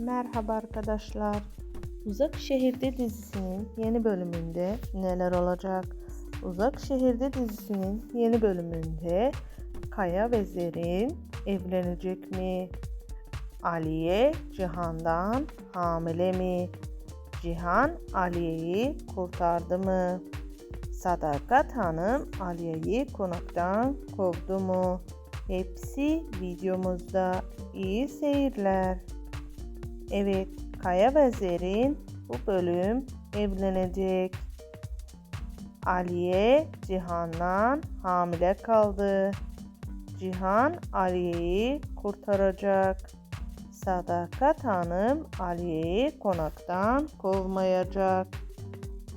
Merhaba arkadaşlar. Uzak Şehirde dizisinin yeni bölümünde neler olacak? Uzak Şehirde dizisinin yeni bölümünde Kaya ve Zerrin evlenecek mi? Aliye Cihan'dan hamile mi? Cihan Aliye'yi kurtardı mı? Sadakat Hanım Aliye'yi konaktan kovdu mu? Hepsi videomuzda. İyi seyirler. Evet, Kaya ve Zerrin bu bölüm evlenecek. Aliye Cihan'dan hamile kaldı. Cihan Aliye'yi kurtaracak. Sadakat Hanım Aliye'yi konaktan kovmayacak.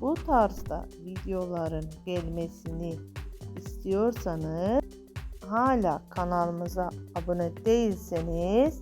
Bu tarzda videoların gelmesini istiyorsanız hala kanalımıza abone değilseniz